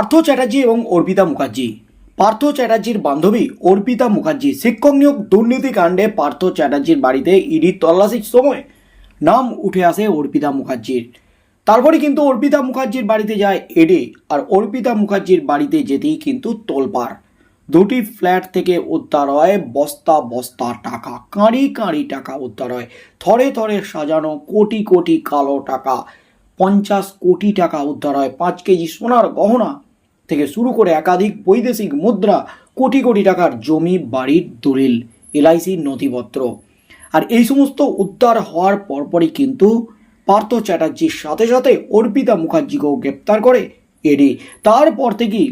পার্থ চ্যাটার্জি এবং অর্পিতা মুখার্জি। পার্থ চ্যাটার্জির বান্ধবী অর্পিতা মুখার্জি শিক্ষক নিয়োগ দুর্নীতি কাণ্ডে পার্থ চ্যাটার্জির বাড়িতে ইডি তল্লাশির সময় নাম উঠে আসে অর্পিতা মুখার্জির। তারপরে কিন্তু অর্পিতা মুখার্জির বাড়িতে যায় এডি আর অর্পিতা মুখার্জির বাড়িতে যেতেই কিন্তু তোলপাড়। দুটি ফ্ল্যাট থেকে উদ্ধার হয় বস্তা বস্তা টাকা, কাঁড়ি কাঁড়ি টাকা উদ্ধার হয়। থরে থরে সাজানো কোটি কোটি কালো টাকা, পঞ্চাশ কোটি টাকা উদ্ধার হয়, পাঁচ কেজি সোনার গহনা থেকে শুরু করে একাধিক বৈদেশিক মুদ্রা কোটি কোটি টাকার জমি, বাড়ির দলিল এলআইসির নথিপত্র। আর এই সমস্ত উদ্ধার হওয়ার পরপরই কিন্তু পার্থ চ্যাটার্জির সাথে সাথে অর্পিতা মুখার্জিকেও গ্রেপ্তার করে এডি। তারপর থেকেই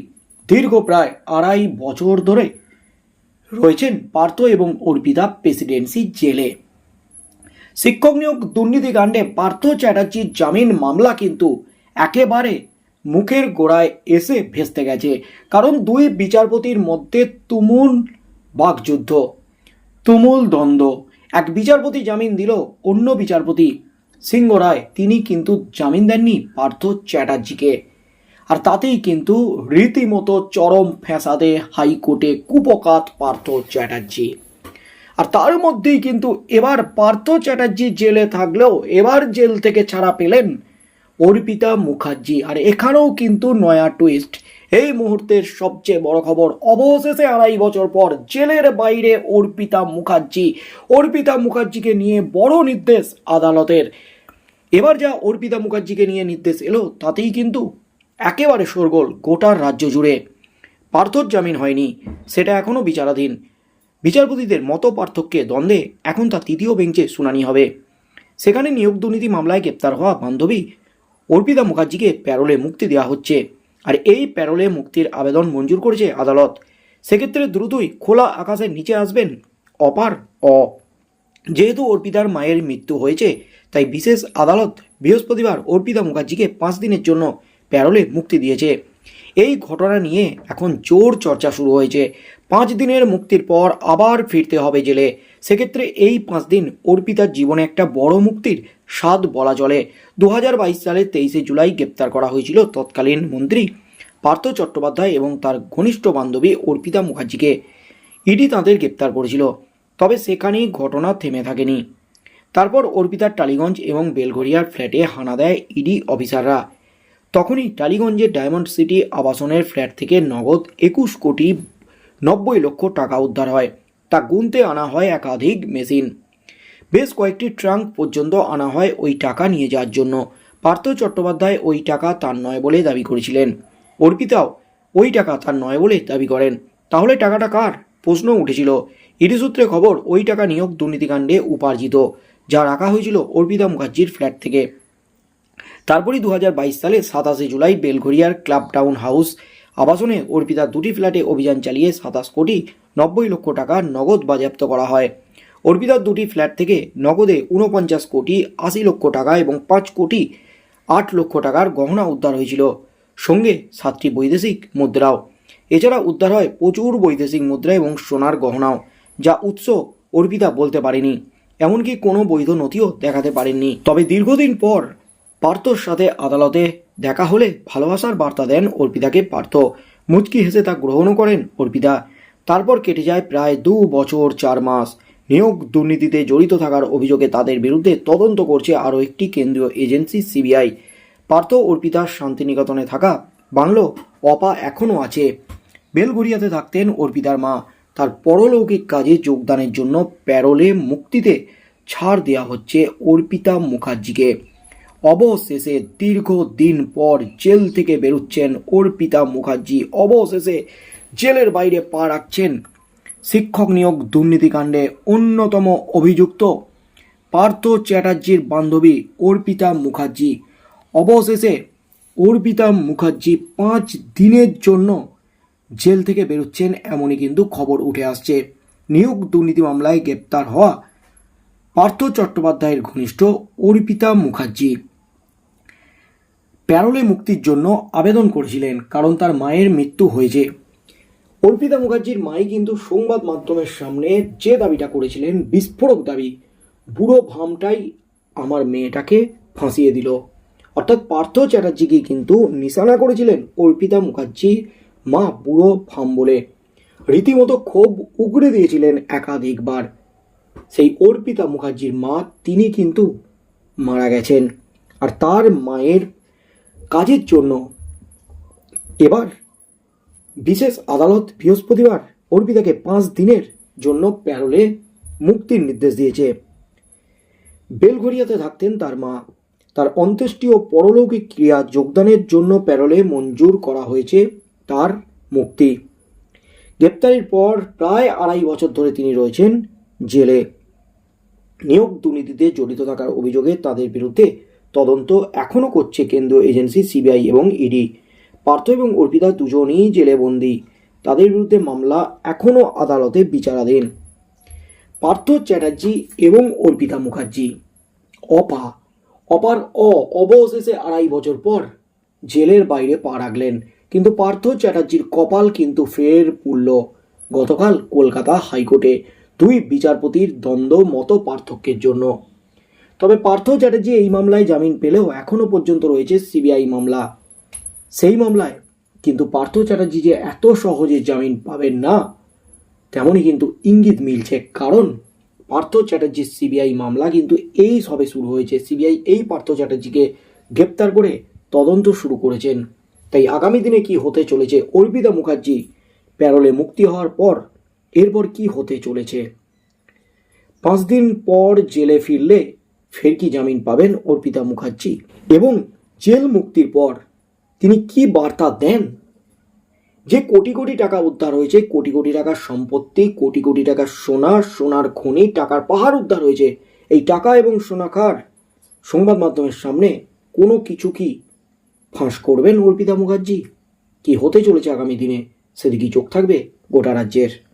দীর্ঘ প্রায় আড়াই বছর ধরে রয়েছেন পার্থ এবং অর্পিতা প্রেসিডেন্সি জেলে। শিক্ষক নিয়োগ দুর্নীতিকাণ্ডে পার্থ চ্যাটার্জির জামিন মামলা কিন্তু একেবারে মুখের গোড়ায় এসে ভেস্তে গেছে। কারণ দুই বিচারপতির মধ্যে তুমুল বাকযুদ্ধ, তুমুল দ্বন্দ্ব। এক বিচারপতি জামিন দিল, অন্য বিচারপতি সিংহ রায়। তিনি কিন্তু জামিন দেননি পার্থ চ্যাটার্জিকে। আর তাতেই কিন্তু রীতিমতো চরম ফ্যাসাদে হাইকোর্টে কুপকাত পার্থ চ্যাটার্জি। আর তার মধ্যেই কিন্তু এবার পার্থ চ্যাটার্জি জেলে থাকলেও এবার জেল থেকে ছাড়া পেলেন অর্পিতা মুখার্জি। আর এখানেও কিন্তু নয়া টুইস্ট এই মুহূর্তের সবচেয়ে বড় খবর, অবশেষে আড়াই বছর পর জেলের বাইরে অর্পিতা মুখার্জি। অর্পিতা মুখার্জিকে নিয়ে বড় নির্দেশ আদালতের। এবার যা অর্পিতা মুখার্জিকে নিয়ে নির্দেশ এলো, তাতেই কিন্তু একেবারে শোরগোল গোটার রাজ্য জুড়ে। পার্থর জামিন হয়নি, সেটা এখনও বিচারাধীন। বিচারপতিদের মত পার্থক্যে দ্বন্দ্বে এখন তা তৃতীয় বেঞ্চে শুনানি হবে। সেখানে নিয়োগ দুর্নীতি মামলায় গ্রেপ্তার হওয়া বান্ধবী অর্পিতা মুখার্জিকে প্যারোলে মুক্তি দেওয়া হচ্ছে। আর এই প্যারোলে মুক্তির আবেদন মঞ্জুর করেছে আদালত। সেক্ষেত্রে দ্রুতই খোলা আকাশের নিচে আসবেন অপার অ। যেহেতু অর্পিতার মায়ের মৃত্যু হয়েছে, তাই বিশেষ আদালত বৃহস্পতিবার অর্পিতা মুখার্জিকে পাঁচ দিনের জন্য প্যারোলে মুক্তি দিয়েছে। এই ঘটনা নিয়ে এখন জোর চর্চা শুরু হয়েছে। পাঁচ দিনের মুক্তির পর আবার ফিরতে হবে জেলে। সেক্ষেত্রে এই পাঁচ দিন অর্পিতার জীবনে একটা বড় মুক্তির স্বাদ বলা চলে। দু সালের তেইশে জুলাই গ্রেপ্তার করা হয়েছিল তৎকালীন মন্ত্রী পার্থ চট্টোপাধ্যায় এবং তার ঘনিষ্ঠ বান্ধবী অর্পিতা মুখার্জিকে। ইডি তাঁদের গ্রেপ্তার করেছিল, তবে সেখানেই ঘটনা থেমে থাকেনি। তারপর অর্পিতার টালিগঞ্জ এবং বেলঘরিয়ার ফ্ল্যাটে হানা দেয় ইডি অফিসাররা। তখনই টালিগঞ্জের ডায়মন্ড সিটি আবাসনের ফ্ল্যাট থেকে নগদ একুশ কোটি নব্বই লক্ষ টাকা উদ্ধার হয়। তা গুনতে আনা হয় একাধিক মেশিন। বেশ কয়েকটি ট্রাঙ্ক পর্যন্ত আনা হয় ওই টাকা নিয়ে যাওয়ার জন্য। পার্থ চট্টোপাধ্যায় ওই টাকা তার নয় বলে দাবি করেছিলেন। অর্পিতাও ওই টাকা তার নয় বলে দাবি করেন। তাহলে টাকাটা কার? প্রশ্ন উঠেছিল। ইডি সূত্রে খবর, ওই টাকা নিয়োগ দুর্নীতিকাণ্ডে উপার্জিত, যা রাখা হয়েছিল অর্পিতা মুখার্জির ফ্ল্যাট থেকে। তারপরই দু সালে সাতাশে জুলাই বেলঘরিয়ার ক্লাব টাউন হাউস আবাসনে অর্পিতা দুটি ফ্ল্যাটে অভিযান চালিয়ে সাতাশ কোটি নব্বই লক্ষ টাকা নগদ বাজেয়াপ্ত করা হয়। অর্পিতার দুটি ফ্ল্যাট থেকে নগদে ঊনপঞ্চাশ কোটি আশি লক্ষ টাকা এবং পাঁচ কোটি আট লক্ষ টাকার গহনা উদ্ধার হয়েছিল। সঙ্গে সাতটি বৈদেশিক মুদ্রাও। এছাড়া উদ্ধার হয় প্রচুর বৈদেশিক মুদ্রা এবং সোনার গহনাও, যা উৎস অর্পিতা বলতে পারেনি। এমনকি কোনো বৈধ নথিও দেখাতে পারেননি। তবে দীর্ঘদিন পর পার্থর সাথে আদালতে দেখা হলে ভালোবাসার বার্তা দেন অর্পিতাকে পার্থ। মুচকি হেসে তা গ্রহণও করেন অর্পিতা। তারপর কেটে যায় প্রায় দু বছর চার মাস। নিয়োগ দুর্নীতিতে জড়িত থাকার অভিযোগে তাদের বিরুদ্ধে তদন্ত করছে আরও একটি কেন্দ্রীয় এজেন্সি, সিবিআই। পার্থ অর্পিতার শান্তিনিকেতনে থাকা বাংলো অপা এখনও আছে। বেলঘরিয়াতে থাকতেন অর্পিতার মা। তার পরলৌকিক কাজে যোগদানের জন্য প্যারোলে মুক্তিতে ছাড় দেওয়া হচ্ছে অর্পিতা মুখার্জিকে। অবশেষে দীর্ঘদিন পর জেল থেকে বেরোচ্ছেন অর্পিতা মুখার্জি। অবশেষে জেলের বাইরে পা রাখছেন শিক্ষক নিয়োগ দুর্নীতিকাণ্ডে অন্যতম অভিযুক্ত পার্থ চ্যাটার্জির বান্ধবী অর্পিতা মুখার্জি। অবশেষে অর্পিতা মুখার্জি পাঁচ দিনের জন্য জেল থেকে বেরোচ্ছেন এমনই কিন্তু খবর উঠে আসছে। নিয়োগ দুর্নীতি মামলায় গ্রেপ্তার হওয়া পার্থ চট্টোপাধ্যায়ের ঘনিষ্ঠ অর্পিতা মুখার্জি। প্যারোলে মুক্তির জন্য আবেদন করেছিলেন, কারণ তার মায়ের মৃত্যু হয়েছে। অর্পিতা মুখার্জির মাই কিন্তু সংবাদ মাধ্যমের সামনে যে দাবিটা করেছিলেন, বিস্ফোরক দাবি, বুড়ো ভামটাই আমার মেয়েটাকে ফাঁসিয়ে দিল। অর্থাৎ পার্থ চ্যাটার্জিকে কিন্তু নিশানা করেছিলেন অর্পিতা মুখার্জি মা বুড়ো ফাম বলে। রীতিমতো ক্ষোভ উগড়ে দিয়েছিলেন একাধিকবার। সেই অর্পিতা মুখার্জির মা, তিনি কিন্তু মারা গেছেন। আর তার মায়ের কাজের জন্য। এবার বিশেষ আদালত বৃহস্পতিবার অর্পিতাকে পাঁচ দিনের জন্য প্যারোলে মুক্তির নির্দেশ দিয়েছে। বেলঘরিয়াতে থাকতেন তার মা। তার অন্ত্যেষ্টি ও পরলৌকিক ক্রিয়া যোগদানের জন্য প্যারোলে মঞ্জুর করা হয়েছে তার মুক্তি। গ্রেপ্তারির পর প্রায় আড়াই বছর ধরে তিনি রয়েছেন জেলে। নিয়োগ দুর্নীতিতে জড়িত থাকার অভিযোগে তাদের বিরুদ্ধে তদন্ত এখনও করছে কেন্দ্রীয় এজেন্সি, সিবিআই এবং ইডি। পার্থ এবং অর্পিতা দুজনই জেলে বন্দী তাদের বিরুদ্ধে মামলা এখনও আদালতে বিচারাধীন। পার্থ চ্যাটার্জি এবং অর্পিতা মুখার্জি। অপা। অপার অ, অবশেষে আড়াই বছর পর জেলের বাইরে পা রাখলেন। কিন্তু পার্থ চ্যাটার্জির কপাল কিন্তু ফের পুড়ল। গতকাল কলকাতা হাইকোর্টে দুই বিচারপতির দ্বন্দ্ব মতো পার্থক্যের জন্য। তবে পার্থ চ্যাটার্জি এই মামলায় জামিন পেলেও এখনও পর্যন্ত রয়েছে সিবিআই মামলা। সেই মামলায় কিন্তু পার্থ চ্যাটার্জি যে এত সহজে জামিন পাবেন না, তেমনই কিন্তু ইঙ্গিত মিলছে। কারণ পার্থ চ্যাটার্জির সিবিআই মামলা কিন্তু এই সবে শুরু হয়েছে। সিবিআই এই পার্থ চ্যাটার্জিকে গ্রেপ্তার করে তদন্ত শুরু করেছেন। তাই আগামী দিনে কি হতে চলেছে? অর্পিতা মুখার্জি প্যারোলে মুক্তি হওয়ার পর এরপর কি হতে চলেছে? পাঁচ দিন পর জেলে ফিরলে ফের কি জামিন পাবেন অর্পিতা মুখার্জি। এবং জেল মুক্তির পর তিনি কি বার্তা দেন? যে কোটি কোটি টাকা উদ্ধার হয়েছে, কোটি কোটি টাকার সম্পত্তি, কোটি কোটি টাকার সোনা, সোনার খনি, টাকার পাহাড় উদ্ধার হয়েছে। এই টাকা এবং সোনা খার সংবাদ মাধ্যমের সামনে কোনো কিছু কি ফাঁস করবেন অর্পিতা মুখার্জি? কি হতে চলেছে আগামী দিনে? সেদিকে চোখ থাকবে গোটা রাজ্যের।